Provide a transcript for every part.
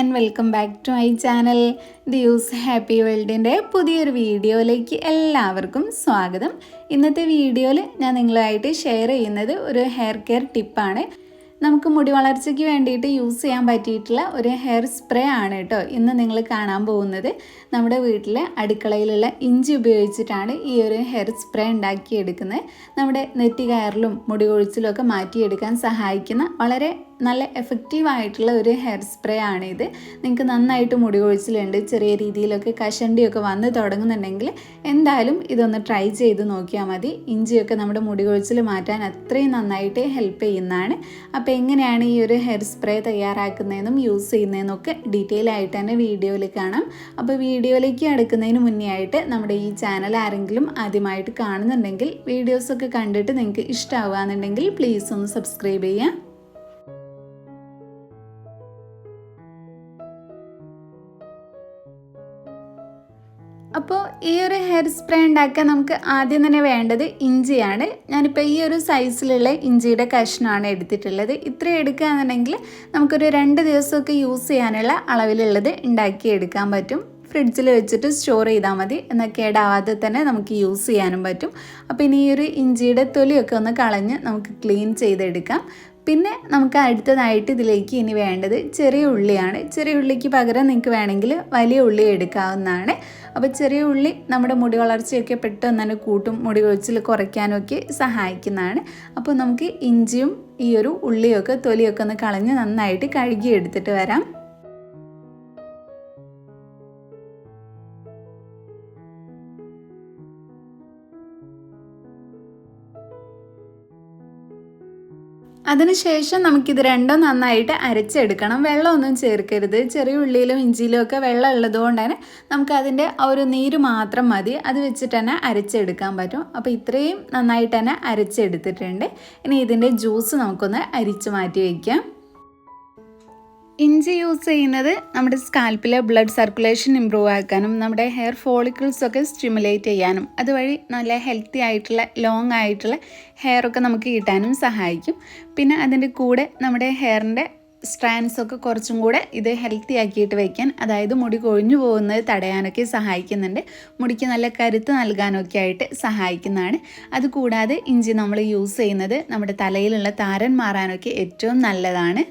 And welcome back to my channel the use happy വേൾഡിന്റെ പുതിയൊരു വീഡിയോയിലേക്ക് എല്ലാവർക്കും സ്വാഗതം. ഇന്നത്തെ വീഡിയോയിൽ ഞാൻ നിങ്ങളുമായിട്ട് ഷെയർ ചെയ്യുന്നത് ഒരു ഹെയർ കെയർ ടിപ്പാണ് നമുക്ക് മുടി വളർച്ചയ്ക്ക് വേണ്ടിയിട്ട് യൂസ് ചെയ്യാൻ പറ്റിയിട്ടുള്ള ഒരു ഹെയർ സ്പ്രേ ആണ് കേട്ടോ ഇന്ന് നിങ്ങൾ കാണാൻ പോകുന്നത്. നമ്മുടെ വീട്ടിലെ അടുക്കളയിലുള്ള ഇഞ്ചി ഉപയോഗിച്ചിട്ടാണ് ഈ ഒരു ഹെയർ സ്പ്രേ ഉണ്ടാക്കിയെടുക്കുന്നത്. നമ്മുടെ നെറ്റി കയറിലും മുടി കൊഴിച്ചിലും ഒക്കെ മാറ്റിയെടുക്കാൻ സഹായിക്കുന്ന വളരെ നല്ല എഫക്റ്റീവ് ആയിട്ടുള്ള ഒരു ഹെയർ സ്പ്രേ ആണിത്. നിങ്ങൾക്ക് നന്നായിട്ട് മുടി കൊഴിച്ചിലുണ്ട് ചെറിയ രീതിയിലൊക്കെ കഷണ്ടിയൊക്കെ വന്ന് തുടങ്ങുന്നുണ്ടെങ്കിൽ എന്തായാലും ഇതൊന്ന് ട്രൈ ചെയ്ത് നോക്കിയാൽ മതി. ഇഞ്ചിയൊക്കെ നമ്മുടെ മുടി കൊഴിച്ചിൽ മാറ്റാൻ അത്രയും നന്നായിട്ട് ഹെൽപ്പ് ചെയ്യുന്നതാണ്. അപ്പോൾ എങ്ങനെയാണ് ഈ ഒരു ഹെയർ സ്പ്രേ തയ്യാറാക്കുന്നതെന്നും യൂസ് ചെയ്യുന്നതെന്നും ഒക്കെ ഡീറ്റെയിൽ ആയിട്ട് തന്നെ വീഡിയോയിൽ കാണാം. അപ്പോൾ വീഡിയോയിലേക്ക് അടുക്കുന്നതിന് മുന്നേ ആയിട്ട് നമ്മുടെ ഈ ചാനൽ ആരെങ്കിലും ആദ്യമായിട്ട് കാണുന്നുണ്ടെങ്കിൽ വീഡിയോസൊക്കെ കണ്ടിട്ട് നിങ്ങൾക്ക് ഇഷ്ടമാവുകയെന്നുണ്ടെങ്കിൽ പ്ലീസ് ഒന്ന് സബ്സ്ക്രൈബ് ചെയ്യാം ഈ ഒരു ഹെയർ സ്പ്രേ ഉണ്ടാക്കാൻ നമുക്ക് ആദ്യം തന്നെ വേണ്ടത് ഇഞ്ചിയാണ്. ഞാനിപ്പോൾ ഈ ഒരു സൈസിലുള്ള ഇഞ്ചിയുടെ കഷ്ണമാണ് എടുത്തിട്ടുള്ളത്. ഇത്രയും എടുക്കുകയാണെന്നുണ്ടെങ്കിൽ നമുക്കൊരു രണ്ട് ദിവസമൊക്കെ യൂസ് ചെയ്യാനുള്ള അളവിലുള്ളത് ഉണ്ടാക്കിയെടുക്കാൻ പറ്റും. ഫ്രിഡ്ജിൽ വെച്ചിട്ട് സ്റ്റോർ ചെയ്താൽ മതി. എന്നാൽ കേടാവാതെ തന്നെ നമുക്ക് യൂസ് ചെയ്യാനും പറ്റും. അപ്പോൾ ഇനി ഈ ഒരു ഇഞ്ചിയുടെ തൊലിയൊക്കെ ഒന്ന് കളഞ്ഞ് നമുക്ക് ക്ലീൻ ചെയ്തെടുക്കാം. പിന്നെ നമുക്ക് അടുത്തതായിട്ട് ഇതിലേക്ക് ഇനി വേണ്ടത് ചെറിയ ഉള്ളിയാണ്. ചെറിയ ഉള്ളിക്ക് പകരം നിങ്ങൾക്ക് വേണമെങ്കിൽ വലിയ ഉള്ളി എടുക്കാവുന്നതാണ്. അപ്പോൾ ചെറിയ ഉള്ളി നമ്മുടെ മുടി വളർച്ചയൊക്കെ പെട്ടെന്ന് തന്നെ കൂട്ടും മുടി കൊഴിച്ചിൽ കുറയ്ക്കാനൊക്കെ സഹായിക്കുന്നതാണ്. അപ്പോൾ നമുക്ക് ഇഞ്ചിയും ഈ ഒരു ഉള്ളിയൊക്കെ തൊലിയൊക്കെ ഒന്ന് കളഞ്ഞ് നന്നായിട്ട് കഴുകി എടുത്തിട്ട് വരാം. അതിനുശേഷം നമുക്കിത് രണ്ടും നന്നായിട്ട് അരച്ചെടുക്കണം. വെള്ളമൊന്നും ചേർക്കരുത്. ചെറിയ ഉള്ളിയിലും ഇഞ്ചിയിലും ഒക്കെ വെള്ളം ഉള്ളതുകൊണ്ട് തന്നെ നമുക്ക് അതിന്റെ ആ ഒരു നീര് മാത്രം മതി. അത് വെച്ചിട്ട് തന്നെ അരച്ചെടുക്കാൻ പറ്റും. അപ്പോൾ ഇത്രയും നന്നായിട്ട് തന്നെ അരച്ചെടുത്തിട്ടുണ്ട്. ഇനി ഇതിന്റെ ജ്യൂസ് നമുക്കൊന്ന് അരിച്ച് മാറ്റി വയ്ക്കാം. ഇഞ്ചി യൂസ് ചെയ്യുന്നത് നമ്മുടെ സ്കാൽപ്പിലെ ബ്ലഡ് സർക്കുലേഷൻ ഇമ്പ്രൂവ് ആക്കാനും നമ്മുടെ ഹെയർ ഫോളിക്കിൾസ് ഒക്കെ സ്റ്റിമുലേറ്റ് ചെയ്യാനും അതുവഴി നല്ല ഹെൽത്തി ആയിട്ടുള്ള ലോങ് ആയിട്ടുള്ള ഹെയർ ഒക്കെ നമുക്ക് കിട്ടാനും സഹായിക്കും. പിന്നെ അതിന്റെ കൂടെ നമ്മുടെ ഹെയറിന്റെ സ്ട്രാൻഡ്സ് ഒക്കെ കുറച്ചും കൂടെ ഇത് ഹെൽത്തി ആക്കിയിട്ട് വയ്ക്കാൻ അതായത് മുടി കൊഴിഞ്ഞു പോകുന്നത് തടയാനൊക്കെ സഹായിക്കുന്നുണ്ട്. മുടിക്ക് നല്ല കരുത്ത് നൽകാനൊക്കെ ആയിട്ട് സഹായിക്കുന്നതാണ്. അതുകൂടാതെ ഇഞ്ചി നമ്മൾ യൂസ് ചെയ്യുന്നത് നമ്മുടെ തലയിലുള്ള താരൻ മാറാനൊക്കെ ഏറ്റവും നല്ലതാണ്.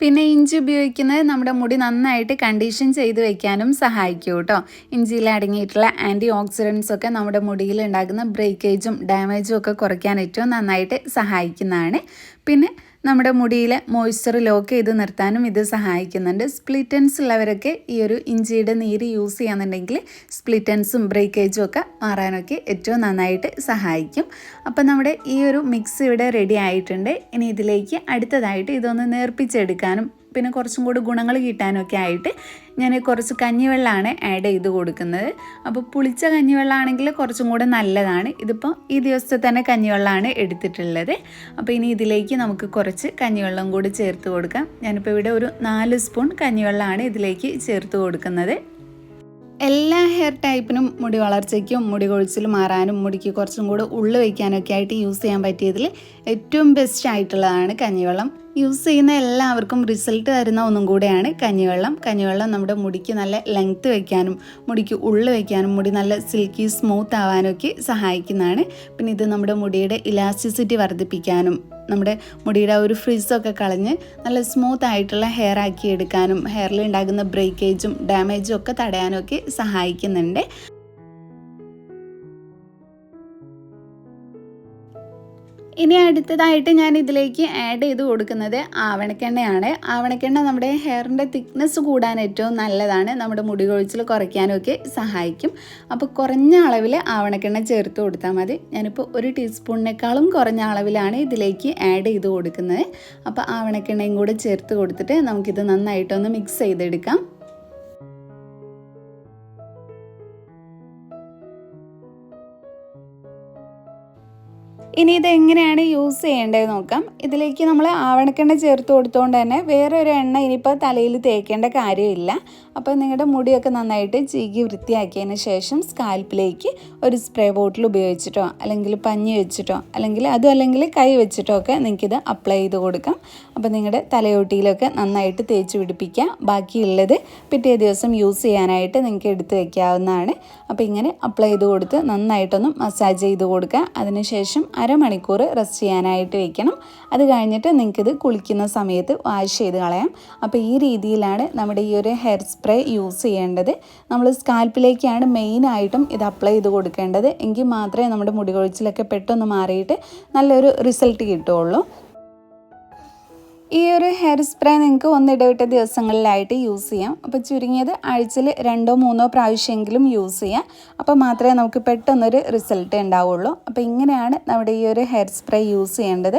പിന്നെ ഇഞ്ചി ഉപയോഗിക്കുന്നത് നമ്മുടെ മുടി നന്നായിട്ട് കണ്ടീഷൻ ചെയ്ത് വെക്കാനും സഹായിക്കും കേട്ടോ. ഇഞ്ചിയിൽ അടങ്ങിയിട്ടുള്ള ആന്റി ഓക്സിഡൻസ് ഒക്കെ നമ്മുടെ മുടിയിൽ ഉണ്ടാകുന്ന ബ്രേക്കേജും ഡാമേജും ഒക്കെ കുറയ്ക്കാൻ ഏറ്റവും നന്നായിട്ട് സഹായിക്കുന്നതാണ്. പിന്നെ നമ്മുടെ മുടിയിലെ മോയ്സ്ചർ ലോക്ക് ചെയ്ത് നിർത്താനും ഇത് സഹായിക്കുന്നുണ്ട്. സ്പ്ലിറ്റൻസ് ഉള്ളവരൊക്കെ ഈ ഒരു ഇഞ്ചിയുടെ നീര് യൂസ് ചെയ്യാന്നുണ്ടെങ്കിൽ സ്പ്ലിറ്റൻസും ബ്രേക്കേജും ഒക്കെ മാറാനൊക്കെ ഏറ്റവും നന്നായിട്ട് സഹായിക്കും. അപ്പം നമ്മുടെ ഈ ഒരു മിക്സ് ഇവിടെ റെഡി ആയിട്ടുണ്ട്. ഇനി ഇതിലേക്ക് അടുത്തതായിട്ട് ഇതൊന്ന് നേർപ്പിച്ചെടുക്കാനും പിന്നെ കുറച്ചും കൂടി ഗുണങ്ങൾ കിട്ടാനൊക്കെ ആയിട്ട് ഞാൻ കുറച്ച് കഞ്ഞിവെള്ളമാണ് ആഡ് ചെയ്ത് കൊടുക്കുന്നത്. അപ്പോൾ പുളിച്ച കഞ്ഞിവെള്ളമാണെങ്കിൽ കുറച്ചും കൂടെ നല്ലതാണ്. ഇതിപ്പോൾ ഈ ദിവസത്തെ തന്നെ കഞ്ഞിവെള്ളമാണ് എടുത്തിട്ടുള്ളത്. അപ്പോൾ ഇനി ഇതിലേക്ക് നമുക്ക് കുറച്ച് കഞ്ഞിവെള്ളം കൂടി ചേർത്ത് കൊടുക്കാം. ഞാനിപ്പോൾ ഇവിടെ ഒരു നാല് സ്പൂൺ കഞ്ഞിവെള്ളമാണ് ഇതിലേക്ക് ചേർത്ത് കൊടുക്കുന്നത്. ഹെയർ ടൈപ്പിനും മുടി വളർച്ചയ്ക്കും മുടി കൊഴിച്ചിൽ മാറാനും മുടിക്ക് കുറച്ചും കൂടെ ഉള്ളു വയ്ക്കാനൊക്കെ ആയിട്ട് യൂസ് ചെയ്യാൻ പറ്റിയതിൽ ഏറ്റവും ബെസ്റ്റ് ആയിട്ടുള്ളതാണ് കഞ്ഞിവെള്ളം. യൂസ് ചെയ്യുന്ന എല്ലാവർക്കും റിസൾട്ട് തരുന്ന ഒന്നും കൂടെയാണ് കഞ്ഞിവെള്ളം. കഞ്ഞിവെള്ളം നമ്മുടെ മുടിക്ക് നല്ല ലെങ്ത്ത് വയ്ക്കാനും മുടിക്ക് ഉള്ളു വയ്ക്കാനും മുടി നല്ല സിൽക്കി സ്മൂത്ത് ആവാനൊക്കെ സഹായിക്കുന്നതാണ്. പിന്നെ ഇത് നമ്മുടെ മുടിയുടെ ഇലാസ്റ്റിസിറ്റി വർദ്ധിപ്പിക്കാനും നമ്മുടെ മുടിയുടെ ഒരു ഫ്രിസൊക്കെ കളഞ്ഞ് നല്ല സ്മൂത്ത് ആയിട്ടുള്ള ഹെയർ ആക്കി എടുക്കാനും ഹെയറിൽ ഉണ്ടാകുന്ന ബ്രേക്കേജും ഡാമേജും ഒക്കെ തടയാനും ഒക്കെ സഹായിക്കുന്നുണ്ട്. ഇനി അടുത്തതായിട്ട് ഞാൻ ഇതിലേക്ക് ആഡ് ചെയ്ത് കൊടുക്കുന്നത് ആവണക്കെണ്ണയാണ്. ആവണക്കെണ്ണ നമ്മുടെ ഹെയറിന്റെ തിക്നെസ് കൂടാൻ ഏറ്റവും നല്ലതാണ്. നമ്മുടെ മുടി കൊഴിച്ചിൽ കുറയ്ക്കാനൊക്കെ സഹായിക്കും. അപ്പോൾ കുറഞ്ഞ അളവിൽ ആവണക്കെണ്ണ ചേർത്ത് കൊടുത്താൽ മതി. ഞാനിപ്പോൾ ഒരു ടീസ്പൂണിനേക്കാളും കുറഞ്ഞ അളവിലാണ് ഇതിലേക്ക് ആഡ് ചെയ്ത് കൊടുക്കുന്നത്. അപ്പോൾ ആവണക്കെണ്ണയും കൂടെ ചേർത്ത് കൊടുത്തിട്ട് നമുക്കിത് നന്നായിട്ടൊന്ന് മിക്സ് ചെയ്തെടുക്കാം. ഇനി ഇത് എങ്ങനെയാണ് യൂസ് ചെയ്യേണ്ടത് നോക്കാം. ഇതിലേക്ക് നമ്മൾ ആവണക്കെണ്ണ ചേർത്ത് കൊടുത്തുകൊണ്ട് തന്നെ വേറൊരു എണ്ണ ഇനിയിപ്പോൾ തലയിൽ തേക്കേണ്ട കാര്യമില്ല. അപ്പോൾ നിങ്ങളുടെ മുടിയൊക്കെ നന്നായിട്ട് ചീകി വൃത്തിയാക്കിയതിന് ശേഷം സ്കാൽപ്പിലേക്ക് ഒരു സ്പ്രേ ബോട്ടിൽ ഉപയോഗിച്ചിട്ടോ അല്ലെങ്കിൽ പഞ്ഞി വെച്ചിട്ടോ അല്ലെങ്കിൽ അതും അല്ലെങ്കിൽ കൈ വെച്ചിട്ടോ ഒക്കെ നിങ്ങൾക്കിത് അപ്ലൈ ചെയ്ത് കൊടുക്കാം. അപ്പോൾ നിങ്ങളുടെ തലയോട്ടിയിലൊക്കെ നന്നായിട്ട് തേച്ച് പിടിപ്പിക്കുക ബാക്കിയുള്ളത് പിറ്റേ ദിവസം യൂസ് ചെയ്യാനായിട്ട് നിങ്ങൾക്ക് എടുത്ത് വയ്ക്കാവുന്നതാണ് അപ്പോൾ ഇങ്ങനെ അപ്ലൈ ചെയ്ത് കൊടുത്ത് നന്നായിട്ടൊന്ന് മസാജ് ചെയ്ത് കൊടുക്കുക അതിനുശേഷം അരമണിക്കൂർ റെസ്റ്റ് ചെയ്യാനായിട്ട് വെക്കണം. അത് കഴിഞ്ഞിട്ട് നിങ്ങൾക്കിത് കുളിക്കുന്ന സമയത്ത് വാഷ് ചെയ്ത് കളയാം. അപ്പോൾ ഈ രീതിയിലാണ് നമ്മുടെ ഈ ഒരു ഹെയർ സ്പ്രേ യൂസ് ചെയ്യേണ്ടത്. നമ്മൾ സ്കാൽപ്പിലേക്കാണ് മെയിനായിട്ടും ഇത് അപ്ലൈ ചെയ്ത് കൊടുക്കേണ്ടത്. എങ്കിൽ മാത്രമേ നമ്മുടെ മുടി കൊഴിച്ചിലൊക്കെ പെട്ടെന്ന് മാറിയിട്ട് നല്ലൊരു റിസൾട്ട് കിട്ടുകയുള്ളൂ. ഈ ഒരു ഹെയർ സ്പ്രേ നിങ്ങൾക്ക് ഒന്നിടവിട്ട ദിവസങ്ങളിലായിട്ട് യൂസ് ചെയ്യാം. അപ്പോൾ ചുരുങ്ങിയത് ആഴ്ചയിൽ രണ്ടോ മൂന്നോ പ്രാവശ്യമെങ്കിലും യൂസ് ചെയ്യാം. അപ്പോൾ മാത്രമേ നമുക്ക് പെട്ടെന്നൊരു റിസൾട്ട് ഉണ്ടാവുള്ളൂ. അപ്പോൾ ഇങ്ങനെയാണ് നമ്മുടെ ഈ ഒരു ഹെയർ സ്പ്രേ യൂസ് ചെയ്യേണ്ടത്.